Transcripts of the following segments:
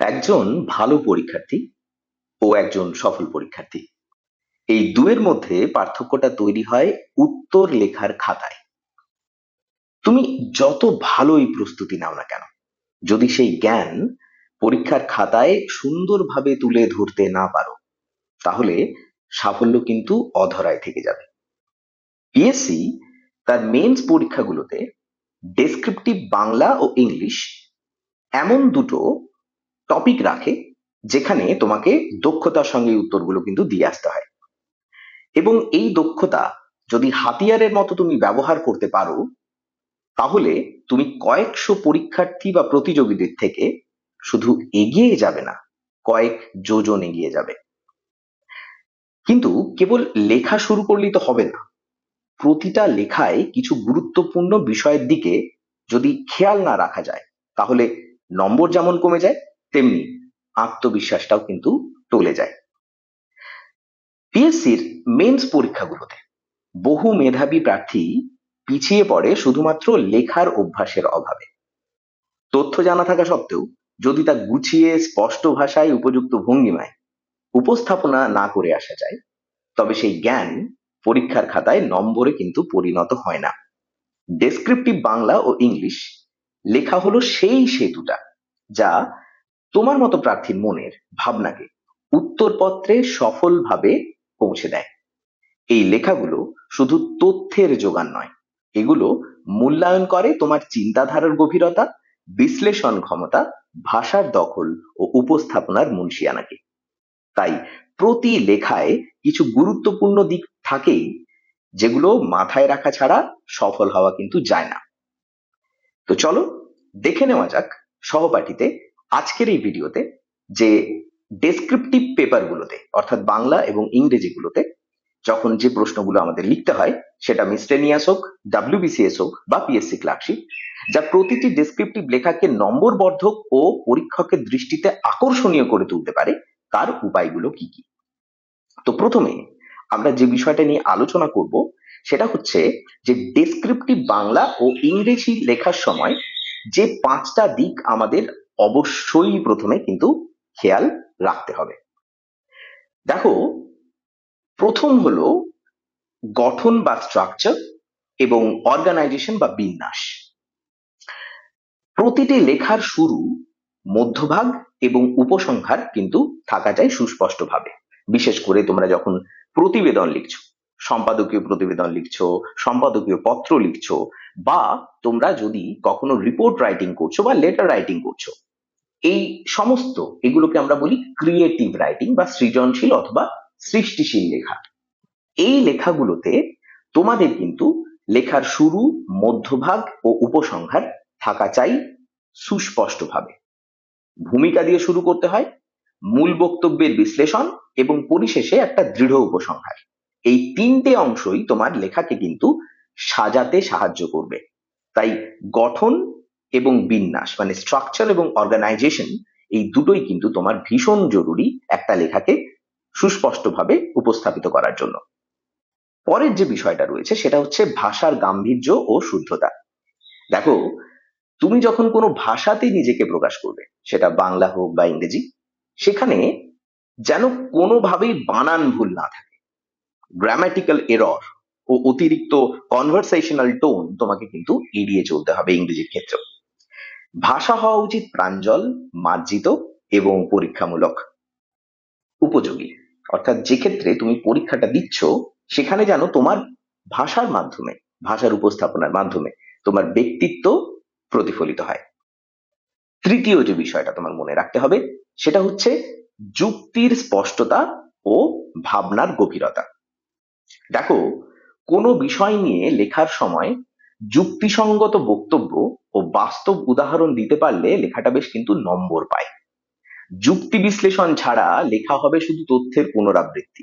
একজন ভালো পরীক্ষার্থী ও একজন সফল পরীক্ষার্থী। এই দুয়ের মধ্যে পার্থক্যটা তৈরি হয় উত্তর লেখার খাতায়। তুমি যত ভালোই প্রস্তুতি নাও না কেন, যদি সেই জ্ঞান পরীক্ষার খাতায় সুন্দরভাবে তুলে ধরতে না পারো, তাহলে সাফল্য কিন্তু অধরায় থেকে যাবে। পিএসসি তার মেন্স পরীক্ষাগুলোতে ডেসক্রিপটিভ বাংলা ও ইংলিশ এমন দুটো টপিক রাখে, যেখানে তোমাকে দক্ষতার সঙ্গে উত্তরগুলো কিন্তু দিয়ে আসতে হয়। এবং এই দক্ষতা যদি হাতিয়ারের মতো তুমি ব্যবহার করতে পারো, তাহলে তুমি কয়েকশো পরীক্ষার্থী বা প্রতিযোগীদের থেকে শুধু এগিয়ে যাবে না, কয়েক যোজন এগিয়ে যাবে। কিন্তু কেবল লেখা শুরু করলেই তো হবে না। প্রতিটা লেখায় কিছু গুরুত্বপূর্ণ বিষয়ের দিকে যদি খেয়াল না রাখা যায়, তাহলে নম্বর যেমন কমে যায় তেমনি আত্মবিশ্বাসটাও কিন্তু টলে যায়। পিএসসির মেন্স পরীক্ষাগুলোতে বহু মেধাবী প্রার্থী পিছিয়ে পড়ে শুধুমাত্র লেখার অভ্যাসের অভাবে। তথ্য জানা থাকা সত্ত্বেও যদি তা গুছিয়ে স্পষ্ট ভাষায় উপযুক্ত ভঙ্গিমায় উপস্থাপনা না করে আসা যায়, তবে সেই জ্ঞান পরীক্ষার খাতায় নম্বরে কিন্তু পরিণত হয় না। ডেসক্রিপটিভ বাংলা ও ইংলিশ লেখা হলো সেই সেতুটা যা তোমার মতো প্রার্থীর মনের ভাবনাকে উত্তরপত্রে সফলভাবে পৌঁছে দেয়। এই লেখাগুলো শুধু তথ্যের যোগান নয়, এগুলো মূল্যায়ন করে তোমার চিন্তাধারার গভীরতা, বিশ্লেষণ ক্ষমতা, ভাষার দখল ও উপস্থাপনার মুন্সিয়ানাকে তাই প্রতি লেখায় কিছু গুরুত্বপূর্ণ দিক থাকেই, যেগুলো মাথায় রাখা ছাড়া সফল হওয়া কিন্তু যায় না। তো চলো, দেখে নেওয়া যাক সহপাঠীতে আজকের এই ভিডিওতে যে ডেসক্রিপটিভ পেপারগুলোতে অর্থাৎ বাংলা এবং ইংরেজিগুলোতে যখন যে প্রশ্নগুলো আমাদের লিখতে হয়, সেটা মিস্টেনিয়াস হোক ডাব্লিউবিসিএস হোক বা পিএসসি ক্লার্কশিপ যা প্রতিটি ডেসক্রিপটিভ লেখাকে নম্বর বর্ধক ও পরীক্ষকের দৃষ্টিতে আকর্ষণীয় করে তুলতে পারে, তার উপায়গুলো কি কি? তো প্রথমে আমরা যে বিষয়টা নিয়ে আলোচনা করব, সেটা হচ্ছে যে ডেসক্রিপটিভ বাংলা ও ইংরেজি লেখার সময় যে পাঁচটা দিক আমাদের অবশ্যই প্রথমে কিন্তু খেয়াল রাখতে হবে। দেখো, প্রথম হলো গঠন বা স্ট্রাকচার এবং অর্গানাইজেশন বা বিন্যাস। প্রতিটি লেখার শুরু, মধ্যভাগ এবং উপসংহার কিন্তু থাকা যায় সুস্পষ্টভাবে। বিশেষ করে তোমরা যখন প্রতিবেদন লিখছো, সম্পাদকীয় প্রতিবেদন লিখছো, সম্পাদকীয় পত্র লিখছো, বা তোমরা যদি কখনো রিপোর্ট রাইটিং করছ বা লেটার রাইটিং করছ এই সমস্ত এগুলোকে আমরা বলি ক্রিয়েটিভ রাইটিং বা সৃজনশীল অথবা সৃষ্টিশীল লেখা। এই লেখাগুলোতে তোমাদের কিন্তু লেখার শুরু, মধ্যভাগ ও উপসংহার থাকা চাই সুস্পষ্টভাবে। ভূমিকা দিয়ে শুরু করতে হয়, মূল বক্তব্যের বিশ্লেষণ এবং পরিশেষে একটা দৃঢ় উপসংহার। এই তিনটে অংশই তোমার লেখাকে কিন্তু সাজাতে সাহায্য করবে। তাই গঠন এবং বিন্যাস মানে স্ট্রাকচার এবং অর্গানাইজেশন এই দুটোই কিন্তু তোমার ভীষণ জরুরি একটা লেখাকে সুস্পষ্টভাবে উপস্থাপিত করার জন্য। পরের যে বিষয়টা রয়েছে সেটা হচ্ছে ভাষার গাম্ভীর্য ও শুদ্ধতা। দেখো, তুমি যখন কোনো ভাষাতে নিজেকে প্রকাশ করবে, সেটা বাংলা হোক বা ইংরেজি, সেখানে যেন কোনোভাবেই বানান ভুল না থাকে। গ্রামাটিক্যাল এরর ও অতিরিক্ত কনভারসেশনাল টোন তোমাকে কিন্তু এড়িয়ে চলতে হবে ইংরেজির ক্ষেত্রে। ভাষা হওয়া উচিত প্রাঞ্জল, মার্জিত এবং পরীক্ষামূলক। উপযোগী। অর্থাৎ যে ক্ষেত্রে তুমি পরীক্ষাটা দিচ্ছ, সেখানে যেন তোমার ভাষার মাধ্যমে, ভাষার উপস্থাপনার মাধ্যমে তোমার ব্যক্তিত্ব প্রতিফলিত হয়। তৃতীয় যে বিষয়টা তোমার মনে রাখতে হবে, সেটা হচ্ছে যুক্তির স্পষ্টতা ও ভাবনার গভীরতা। দেখো, কোনো বিষয় নিয়ে লেখার সময় যুক্তিসঙ্গত বক্তব্য ও বাস্তব উদাহরণ দিতে পারলে লেখাটা বেশ কিন্তু নম্বর পায়। যুক্তি বিশ্লেষণ ছাড়া লেখা হবে শুধু তথ্যের পুনরাবৃত্তি।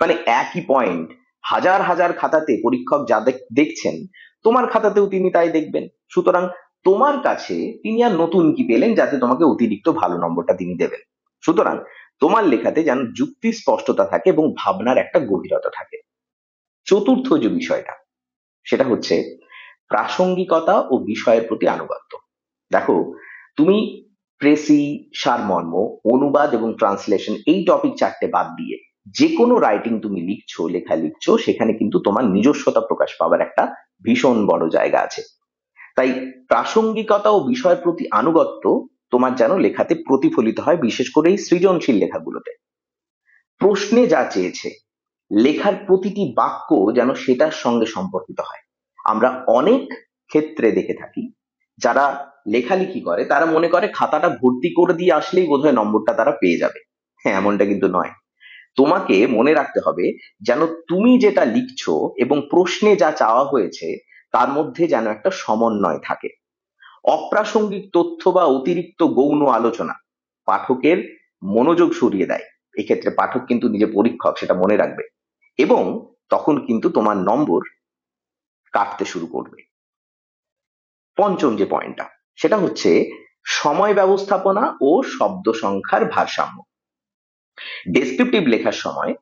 মানে একই পয়েন্ট হাজার হাজার খাতাতে পরীক্ষক যা দেখছেন, তোমার খাতাতেও তিনি তাই দেখবেন। সুতরাং তোমার কাছে তিনি আর নতুন কি পেলেন যাতে তোমাকে অতিরিক্ত ভালো নম্বরটা তিনি দেবেন। সুতরাং তোমার লেখাতে যেন যুক্তি স্পষ্টতা থাকে এবং ভাবনার একটা গভীরতা থাকে। চতুর্থ যে বিষয়টা, সেটা হচ্ছে প্রাসঙ্গিকতা ও বিষয়ের প্রতি আনুগত্য। দেখো, তুমি প্রেসি, সারমর্ম, অনুবাদ এবং ট্রান্সলেশন এই টপিক চারটে বাদ দিয়ে যে কোনো রাইটিং তুমি লিখছো লেখা লিখছো, সেখানে কিন্তু তোমার নিজস্বতা প্রকাশ পাওয়ার একটা ভীষণ বড় জায়গা আছে। তাই প্রাসঙ্গিকতা ও বিষয়ের প্রতি আনুগত্য তোমার যেন লেখাতে প্রতিফলিত হয়, বিশেষ করে এই সৃজনশীল লেখাগুলোতে। প্রশ্নে যা চেয়েছে, লেখার প্রতিটি বাক্য যেন সেটার সঙ্গে সম্পর্কিত হয়। আমরা অনেক ক্ষেত্রে দেখে থাকি, যারা লেখালেখি করে, তারা মনে করে খাতাটা ভর্তি করে দিয়ে আসলেই বোধহয় নম্বরটা তারা পেয়ে যাবে। হ্যাঁ এমনটা কিন্তু নয়। তোমাকে মনে রাখতে হবে যেন তুমি যেটা লিখছো এবং প্রশ্নে যা চাওয়া হয়েছে, তার মধ্যে যেন একটা সমন্বয় থাকে। অপ্রাসঙ্গিক তথ্য বা অতিরিক্ত গৌণ আলোচনা পাঠকের মনোযোগ সরিয়ে দেয়। এক্ষেত্রে পাঠক কিন্তু নিজে পরীক্ষক, সেটা মনে রাখবে। এবং তখন কিন্তু তোমার নম্বর কাটতে শুরু করবে। পঞ্চম যে পয়েন্টটা সেটা হচ্ছে সময় ব্যবস্থাপনা ও শব্দ সংখ্যার ভারসাম্য। ডেসক্রিপটিভ লেখার সময়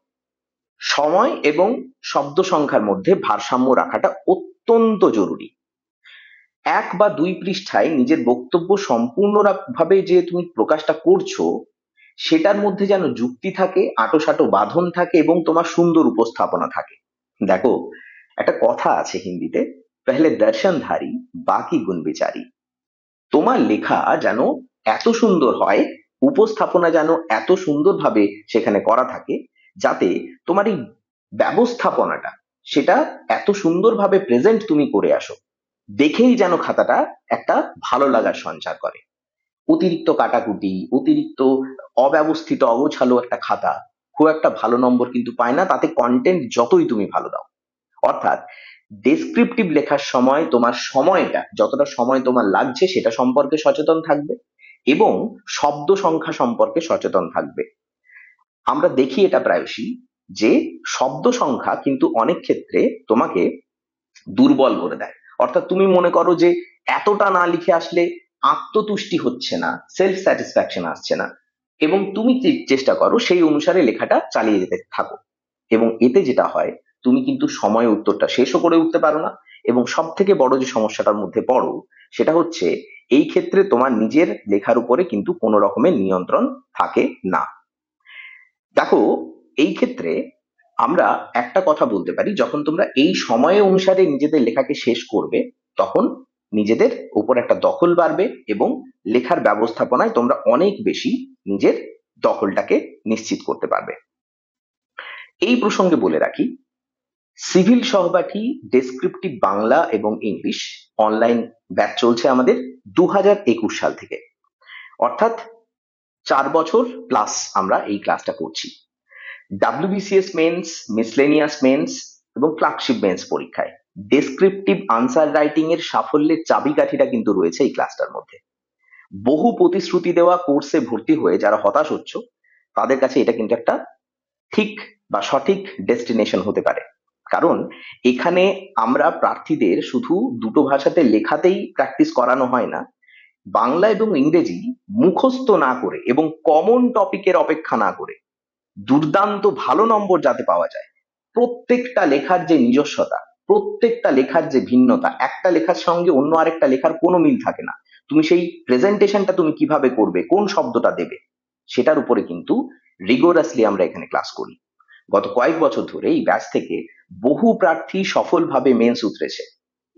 সময় এবং শব্দ সংখ্যার মধ্যে ভারসাম্য রাখাটা অত্যন্ত জরুরি। এক বা দুই পৃষ্ঠায় নিজের বক্তব্য সম্পূর্ণভাবে যে তুমি প্রকাশটা করছ, সেটার মধ্যে যেন যুক্তি থাকে, আটোসাটো বাঁধন থাকে এবং তোমার সুন্দর উপস্থাপনা থাকে। দেখো একটা কথা আছে হিন্দিতে, পেহলে দর্শনধারী, বাকি গুণ বিচারি। তোমার লেখা যেন এত সুন্দর হয়, উপস্থাপনা যেন এত সুন্দরভাবে সেখানে করা থাকে, যাতে তোমার এই ব্যবস্থাপনাটা, সেটা এত সুন্দরভাবে প্রেজেন্ট তুমি করে আসো। দেখেই যেন খাতাটা একটা ভালো লাগার সঞ্চার করে। অতিরিক্ত কাটাকুটি, অতিরিক্ত অব্যবস্থিত, অগোছালো একটা খাতা, খুব একটা ভালো নম্বর কিন্তু পায় না, তাতে কন্টেন্ট যতই তুমি ভালো দাও। অর্থাৎ ডেসক্রিপটিভ লেখার সময় তোমার সময়টা, যতটা সময় তোমার লাগছে সেটা সম্পর্কে সচেতন থাকবে এবং শব্দ সংখ্যা সম্পর্কে সচেতন থাকবে। আমরা দেখি এটা প্রায়শই যে শব্দ সংখ্যা কিন্তু অনেক ক্ষেত্রে তোমাকে দুর্বল করে দেয়। অর্থাৎ তুমি মনে করো যে এতটা না লিখে আসলে আত্মতুষ্টি হচ্ছে না সেলফ স্যাটিসফ্যাকশন আসছে না এবং তুমি চেষ্টা করো সেই অনুসারে লেখাটা চালিয়ে যেতে থাকো। এবং এতে যেটা হয় তুমি কিন্তু সময় উত্তরটা শেষও করে উঠতে পারো না এবং সব থেকে বড় যে সমস্যাটার মধ্যে পড়ো, সেটা হচ্ছে এই ক্ষেত্রে তোমার নিজের লেখার উপরে কিন্তু কোনো রকমের নিয়ন্ত্রণ থাকে না। দেখো, এই ক্ষেত্রে আমরা একটা কথা বলতে পারি, যখন তোমরা এই সময় অনুসারে নিজেদের লেখাকে শেষ করবে, তখন নিজেদের উপর একটা দখল বাড়বে এবং লেখার ব্যবস্থাপনায় তোমরা অনেক বেশি নিজের দখলটাকে নিশ্চিত করতে পারবে। এই প্রসঙ্গে বলে রাখি সিভিল সহপাঠী ডেসক্রিপটিভ বাংলা এবং ইংলিশ। অনলাইন ব্যাচ চলছে আমাদের দু সাল থেকে। অর্থাৎ চার বছর প্লাস আমরা এই ক্লাসটা করছি ডাব্লিউবিসিএস মেন্স মিসলেনিয়াস মেন্স এবং ক্লার্কশিপ মেন্স পরীক্ষায়। ডেসক্রিপটিভ আনসার রাইটিং এর সাফল্যের চাবিকাঠিটা কিন্তু রয়েছে এই ক্লাসটার মধ্যে। বহু প্রতিশ্রুতি দেওয়া কোর্সে ভর্তি হয়ে যারা হতাশ হচ্ছ, তাদের কাছে এটা কিন্তু একটা ঠিক বা সঠিক ডেস্টিনেশন হতে পারে। কারণ এখানে আমরা প্রার্থীদের শুধু দুটো ভাষাতে লেখাতেই প্র্যাকটিস করানো হয় না। বাংলা এবং ইংরেজি মুখস্থ না করে এবং কমন টপিকের অপেক্ষা না করে দুর্দান্ত ভালো নম্বর যাতে পাওয়া যায়। প্রত্যেকটা লেখার যে নিজস্বতা, প্রত্যেকটা লেখার যে ভিন্নতা, একটা লেখার সঙ্গে অন্য আরেকটা লেখার কোনো মিল থাকে না। তুমি সেই প্রেজেন্টেশনটা তুমি কীভাবে করবে, কোন শব্দটা দেবে, সেটার উপরে কিন্তু রিগোরাসলি আমরা এখানে ক্লাস করি। গত কয়েক বছর ধরে এই ব্যাচ থেকে বহু প্রার্থী সফলভাবে মেন্স উতরেছে।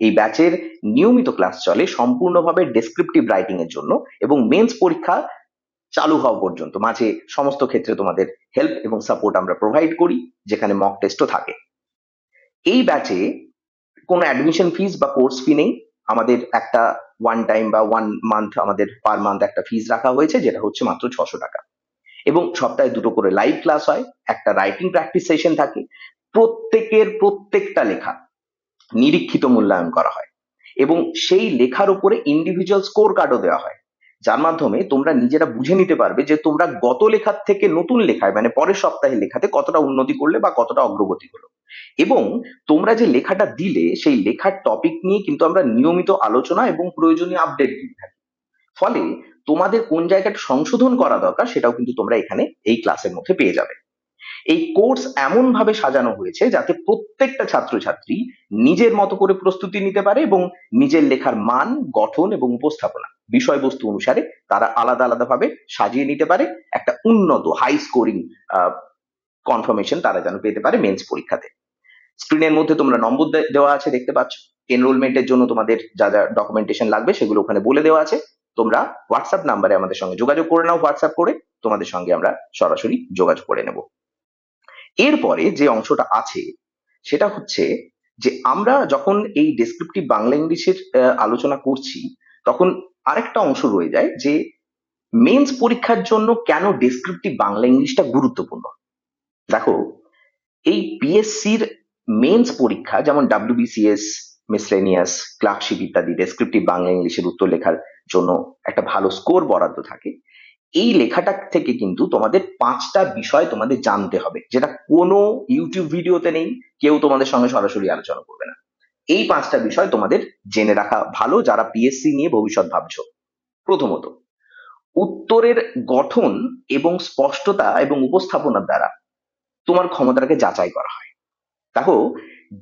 এই ব্যাচের নিয়মিত ক্লাস চলে সম্পূর্ণভাবে ডেসক্রিপটিভ রাইটিং এর জন্য এবং মেন্স পরীক্ষা চালু হওয়া পর্যন্ত। মাঝে সমস্ত ক্ষেত্রে তোমাদের হেল্প এবং সাপোর্ট আমরা প্রোভাইড করি, যেখানে মক টেস্টও থাকে। এই ব্যাচে কোনো অ্যাডমিশন ফিস বা কোর্স ফি নেই। আমাদের একটা ওয়ান টাইম বা ওয়ান মান্থ আমাদের পার মান্থ একটা ফিস রাখা হয়েছে, যেটা হচ্ছে মাত্র ছশো টাকা। এবং সপ্তাহে দুটো করে লাইভ ক্লাস হয়, একটা রাইটিং প্র্যাকটিস সেশন থাকে। প্রত্যেকের প্রত্যেকটা লেখা নিরীক্ষিত মূল্যায়ন করা হয় এবং সেই লেখার উপরে ইন্ডিভিজুয়াল স্কোর কার্ডও দেওয়া হয়। যার মাধ্যমে তোমরা নিজেরা বুঝে নিতে পারবে যে তোমরা গত লেখার থেকে নতুন লেখায় মানে পরের সপ্তাহে লেখাতে কতটা উন্নতি করলে বা কতটা অগ্রগতি হলো। এবং তোমরা যে লেখাটা দিলে, সেই লেখার টপিক নিয়ে কিন্তু আমরা নিয়মিত আলোচনা এবং প্রয়োজনীয় আপডেট দিয়ে থাকি। ফলে তোমাদের কোন জায়গাটা সংশোধন করা দরকার, সেটাও কিন্তু তোমরা এখানে এই ক্লাসের মধ্যে পেয়ে যাবে। এই কোর্স এমন ভাবে সাজানো হয়েছে যাতে প্রত্যেকটা ছাত্রছাত্রী নিজের মতো করে প্রস্তুতি নিতে পারে এবং নিজের লেখার মান, গঠন এবং উপস্থাপনা বিষয়বস্তু অনুসারে তারা আলাদা আলাদা ভাবে সাজিয়ে নিতে পারে। একটা উন্নত হাই স্কোরিং কনফার্মেশন তারা যেন পেতে পারে মেন্স পরীক্ষাতে। স্ক্রিনের মধ্যে তোমরা নম্বর দেওয়া আছে দেখতে পাচ্ছ। এনরোলমেন্টের জন্য তোমাদের যা যা ডকুমেন্টেশন লাগবে সেগুলো ওখানে বলে দেওয়া আছে। তোমরা হোয়াটসঅ্যাপ নাম্বারে আমাদের সঙ্গে যোগাযোগ করে নাও হোয়াটসঅ্যাপ করে তোমাদের সঙ্গে আমরা সরাসরি যোগাযোগ করে নেব। এরপরে যে অংশটা আছে, সেটা হচ্ছে যে আমরা যখন এই ডেসক্রিপটিভ বাংলা ইংলিশের আলোচনা করছি, তখন আরেকটা অংশ রয়ে যায় যে মেন্স পরীক্ষার জন্য কেন ডেসক্রিপটিভ বাংলা ইংলিশটা গুরুত্বপূর্ণ? দেখো, এই পিএসসির মেন্স পরীক্ষা, যেমন ডাব্লিউবিসিএস মিসলেনিয়াস ক্লার্কশিপ ইত্যাদি ডেসক্রিপটিভ বাংলা ইংলিশের উত্তর লেখার জন্য একটা ভালো স্কোর বরাদ্দ থাকে এই লেখাটা থেকে কিন্তু তোমাদের পাঁচটা বিষয় তোমাদের জানতে হবে, যেটা কোনো ইউটিউব ভিডিওতে নেই, কেউ তোমাদের সঙ্গে সরাসরি আলোচনা করবে না। এই পাঁচটা বিষয় তোমাদের জেনে রাখা ভালো যারা পিএসসি নিয়ে ভবিষ্যৎ ভাবছ। প্রথমত, উত্তরের গঠন এবং স্পষ্টতা এবং উপস্থাপনার দ্বারা তোমার ক্ষমতাটাকে যাচাই করা হয়। দেখো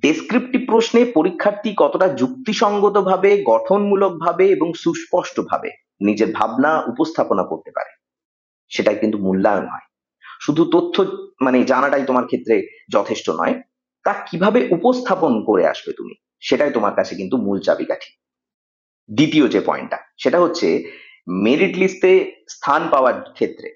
ডেসক্রিপটিভ প্রশ্নে পরীক্ষার্থী কতটা যুক্তিসঙ্গতভাবে, গঠনমূলকভাবে এবং সুস্পষ্টভাবে নিজের ভাবনা উপস্থাপনা করতে পারে। সেটাই কিন্তু মূল্যায়ন হয়। শুধু তথ্য মানে জানাটাই তোমার ক্ষেত্রে যথেষ্ট নয়, তা কীভাবে উপস্থাপন করে আসবে তুমি, সেটাই তোমার কাছে কিন্তু মূল চাবিকাঠি। দ্বিতীয় যে পয়েন্টটা, সেটা হচ্ছে মেরিট লিস্টে স্থান পাওয়ার ক্ষেত্রে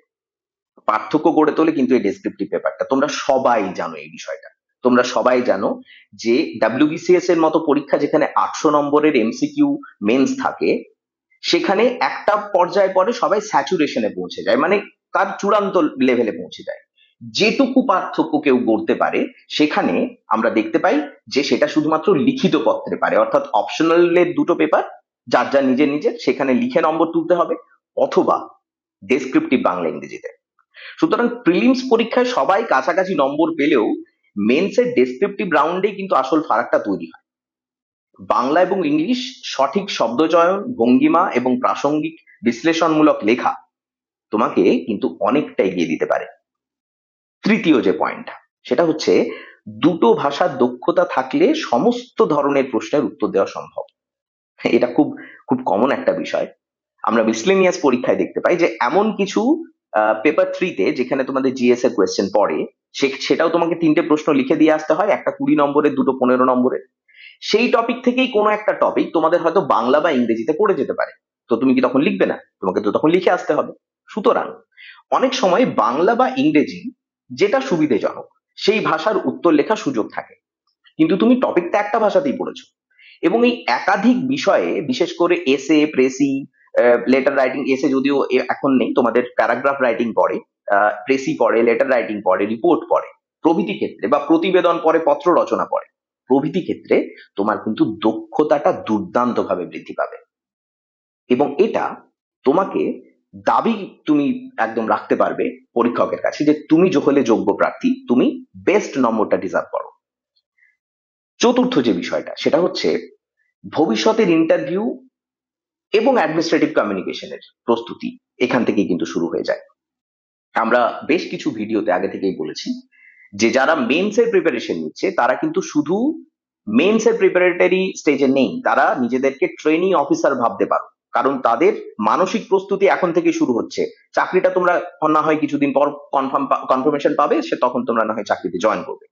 পার্থক্য গড়ে তোলে কিন্তু এই ডেসক্রিপটিভ পেপারটা তোমরা সবাই জানো এই বিষয়টা। তোমরা সবাই জানো যে ডাব্লিউবিসিএস এর মতো পরীক্ষা যেখানে আটশো নম্বরের এমসিকিউ মেন্স থাকে সেখানে একটা পর্যায়ে পরে সবাই স্যাচুরেশনে পৌঁছে যায় মানে তার চূড়ান্ত লেভেলে পৌঁছে যায়। যেটুকু পার্থক্য কেউ গড়তে পারে, সেখানে আমরা দেখতে পাই যে সেটা শুধুমাত্র লিখিত পত্রে পারে, অর্থাৎ অপশনালের দুটো পেপার যার যা নিজের নিজের, সেখানে লিখে নম্বর তুলতে হবে, অথবা ডেসক্রিপটিভ বাংলা ইংরেজিতে। সুতরাং প্রিলিমস পরীক্ষায় সবাই কাছাকাছি নম্বর পেলেও মেন্সের ডেসক্রিপটিভ রাউন্ডেই কিন্তু আসল ফারাকটা তৈরি হয়। বাংলা এবং ইংলিশ সঠিক শব্দচয়ন ভঙ্গিমা এবং প্রাসঙ্গিক বিশ্লেষণমূলক লেখা তোমাকে কিন্তু অনেকটা এগিয়ে দিতে পারে। তৃতীয় যে পয়েন্ট সেটা হচ্ছে দুটো ভাষার দক্ষতা থাকলে সমস্ত ধরনের প্রশ্নের উত্তর দেওয়া সম্ভব। এটা খুব খুব কমন একটা বিষয়। আমরা মিসলেনিয়াস পরীক্ষায় দেখতে পাই যে এমন কিছু পেপার থ্রিতে যেখানে তোমাদের জিএস এর কোয়েশ্চেন পড়ে সেটাও তোমাকে তিনটে প্রশ্ন লিখে দিয়ে আসতে হয়। একটা কুড়ি নম্বরের, দুটো পনেরো নম্বরের। সেই টপিক থেকেই কোনো একটা টপিক তোমাদের হয়তো বাংলা বা ইংরেজিতে পড়ে যেতে পারে। তো তুমি কি তখন লিখবে না? তোমাকে তো তখন লিখে আসতে হবে। সুতরাং অনেক সময় বাংলা বা ইংরেজি যেটা সুবিধেজনক, সেই ভাষার উত্তর লেখার সুযোগ থাকে। কিন্তু তুমি টপিকটা একটা ভাষাতেই পড়েছো। এবং এই একাধিক বিষয়ে, বিশেষ করে এসে প্রেসি লেটার রাইটিং এসে যদিও এখন নেই, তোমাদের প্যারাগ্রাফ রাইটিং পড়ে প্রেসি পড়ে লেটার রাইটিং পড়ে রিপোর্ট পড়ে, প্রভৃতি ক্ষেত্রে বা প্রতিবেদন পড়ে, পত্র রচনা পড়ে। প্রভৃতি ক্ষেত্রে তোমার কিন্তু দক্ষতাটা দুর্দান্ত ভাবে বৃদ্ধি পাবে। এবং এটা তোমাকে দাবি তুমি একদম রাখতে পারবে পরীক্ষকের কাছে যে তুমি হলে যোগ্য প্রার্থী, তুমি বেস্ট নম্বরটা ডিজার্ভ করো। চতুর্থ যে বিষয়টা, সেটা হচ্ছে ভবিষ্যতের ইন্টারভিউ এবং অ্যাডমিনিস্ট্রেটিভ কমিউনিকেশনের প্রস্তুতি এখান থেকেই কিন্তু শুরু হয়ে যায়। আমরা বেশ কিছু ভিডিওতে আগে থেকেই বলেছি যে যারা মেন্সের প্রিপারেশন নিচ্ছে, তারা কিন্তু শুধু মেন্সের প্রিপারেটরি স্টেজে নেই, তারা নিজেদেরকে ট্রেনিং অফিসার ভাবতে পারো। কারণ তাদের মানসিক প্রস্তুতি এখন থেকে শুরু হচ্ছে। চাকরিটা তোমরা না হয় কিছুদিন পর কনফার্ম কনফার্মেশন পাবে, সে তখন তোমরা না হয় চাকরিতে জয়েন করবে।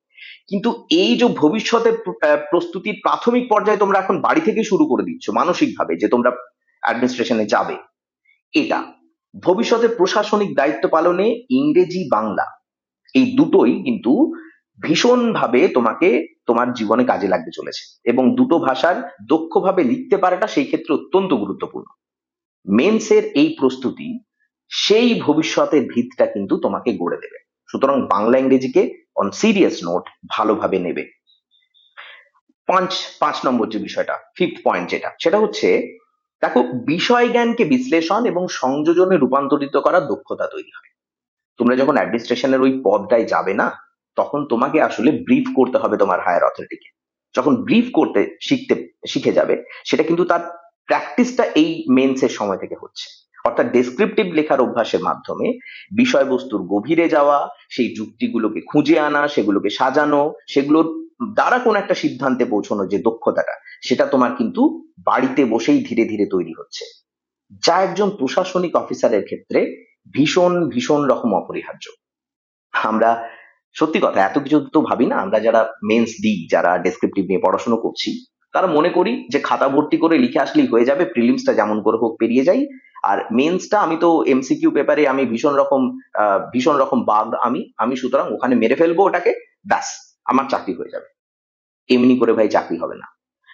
কিন্তু এই যে ভবিষ্যতের প্র- প্রস্তুতির প্রাথমিক পর্যায়ে তোমরা এখন বাড়ি থেকে শুরু করে দিচ্ছ, মানসিকভাবে, যে তোমরা অ্যাডমিনিস্ট্রেশনে যাবে, এটা ভবিষ্যতে প্রশাসনিক দায়িত্ব পালনে ইংরেজি বাংলা এই দুটোই কিন্তু ভীষণভাবে তোমাকে তোমার জীবনে কাজে লাগতে চলেছে এবং দুটো ভাষার দক্ষভাবে লিখতে পারাটা সেই ক্ষেত্রে অত্যন্ত গুরুত্বপূর্ণ। মেন্সের এই প্রস্তুতি সেই ভবিষ্যতের ভিতটা কিন্তু তোমাকে গড়ে দেবে। সুতরাং বাংলা ইংরেজিকে অন সিরিয়াস নোট ভালোভাবে নেবে। পাঁচ পাঁচ নম্বর যে বিষয়টা ফিফথ পয়েন্ট যেটা, সেটা হচ্ছে দেখো বিষয় জ্ঞানকে বিশ্লেষণ এবং সংযোজনে রূপান্তরিত করার দক্ষতা তৈরি হয়। তোমরা যখন অ্যাডমিনিস্ট্রেশনের ওই পদটায় যাবে না, তখন তোমাকে আসলে ব্রিফ করতে হবে তোমার হায়ার অথরিটিকে যখন ব্রিফ করতে শিখতে, শিখে যাবে, সেটা কিন্তু তার প্র্যাকটিসটা এই মেন্সের সময় থেকে হচ্ছে। অর্থাৎ ডেসক্রিপটিভ লেখার অভ্যাসের মাধ্যমে বিষয়বস্তুর গভীরে যাওয়া, সেই যুক্তিগুলোকে খুঁজে আনা, সেগুলোকে সাজানো, সেগুলোর দ্বারা কোন একটা সিদ্ধান্তে পৌঁছানোর যে দক্ষতাটা, সেটা তোমার কিন্তু বাড়িতে বসেই ধীরে ধীরে তৈরি হচ্ছে। যা একজন প্রশাসনিক অফিসারের ক্ষেত্রে ভীষণ ভীষণ রকম অপরিহার্য। আমরা, সত্যি কথা, এত কিছু তো ভাবি না, আমরা যারা মেন্স দিই, যারা ডেসক্রিপটিভ নিয়ে পড়াশোনা করছি, তারা মনে করি যে খাতা ভর্তি করে লিখে আসলেই হয়ে যাবে প্রিলিমসটা যেমন করে হোক পেরিয়ে যাই, আর মেন্সটা আমি তো এমসিকিউ পেপারে আমি ভীষণ রকম ভীষণ রকম বাগ আমি আমি সুতরাং ওখানে মেরে ফেলব ওটাকে, ব্যাস, আমার চাকরি হয়ে যাবে। এমনি করে ভাই চাকরি হবে না।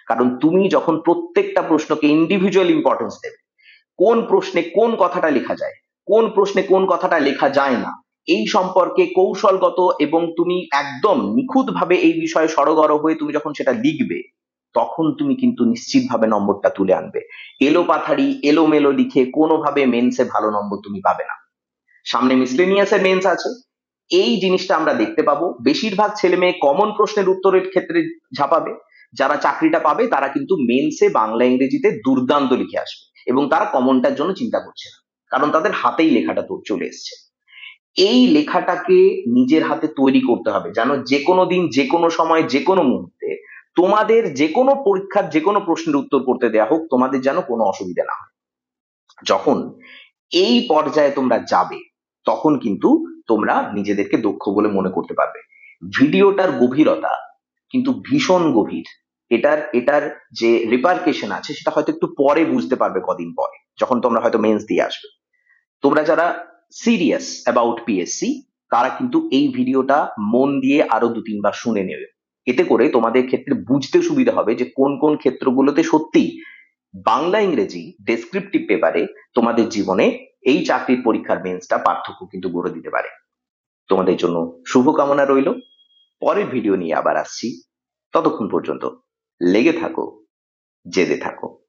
কারণ তুমি যখন প্রত্যেকটা প্রশ্নকে ইন্ডিভিজুয়াল ইম্পর্টেন্স দেবে, কোন প্রশ্নে কোন কথাটা লেখা যায় কোন প্রশ্নে কোন কথাটা লেখা যায় না। এই সম্পর্কে কৌশলগত এবং তুমি একদম নিখুঁতভাবে এই বিষয়ে সরগর হয়ে তুমি যখন সেটা লিখবে, তখন তুমি কিন্তু নিশ্চিতভাবে নম্বরটা তুলে আনবে। এলো পাথারি, এলো মেলো লিখে কোনোভাবে মেন্সে ভালো নম্বর তুমি পাবে না। সামনে মিসলেনিয়াসের মেন্স আছে। এই জিনিসটা আমরা দেখতে পাবো। বেশিরভাগ ছেলে মেয়ে কমন প্রশ্নের উত্তরের ক্ষেত্রে ঝাঁপাবে। যারা চাকরিটা পাবে, তারা কিন্তু মেন্সে বাংলা, ইংরেজিতে দুর্দান্ত লিখে আসবে এবং তারা কমনটার জন্য চিন্তা করছে না। কারণ তাদের হাতেই লেখাটা তো চলে এসছে। এই লেখাটাকে নিজের হাতে তৈরি করতে হবে যেন যে কোনো দিন যে কোনো সময় যে কোনো মুহূর্তে তোমাদের যে কোনো পরীক্ষার যে কোনো প্রশ্নের উত্তর করতে দেয়া হোক, তোমাদের যেন কোনো অসুবিধা না হয়। যখন এই পর্যায়ে তোমরা যাবে, তখন কিন্তু তোমরা নিজেদেরকে দক্ষ বলে মনে করতে পারবে। ভিডিওটার গভীরতা কিন্তু ভীষণ গভীর। এটার এটার যে রিপার্কেশন আছে, সেটা হয়তো একটু পরে বুঝতে পারবে কদিন পরে, যখন তোমরা হয়তো মেন্স দিয়ে আসবে। তোমরা যারা সিরিয়াস অ্যাবাউট পিএসসি তারা কিন্তু এই ভিডিওটা মন দিয়ে আরও দু তিনবার শুনে নেবে। এতে করে তোমাদের ক্ষেত্রে বুঝতে সুবিধা হবে যে কোন কোন ক্ষেত্রগুলোতে সত্যি বাংলা ইংরেজি ডেসক্রিপটিভ পেপারে তোমাদের জীবনে এই চাকরির পরীক্ষার মেন্সটা পার্থক্য কিন্তু গড়ে দিতে পারে। তোমাদের জন্য শুভকামনা রইল। পরের ভিডিও নিয়ে আবার আসছি। ততক্ষণ পর্যন্ত লেগে থাকো, জেদে থাকো।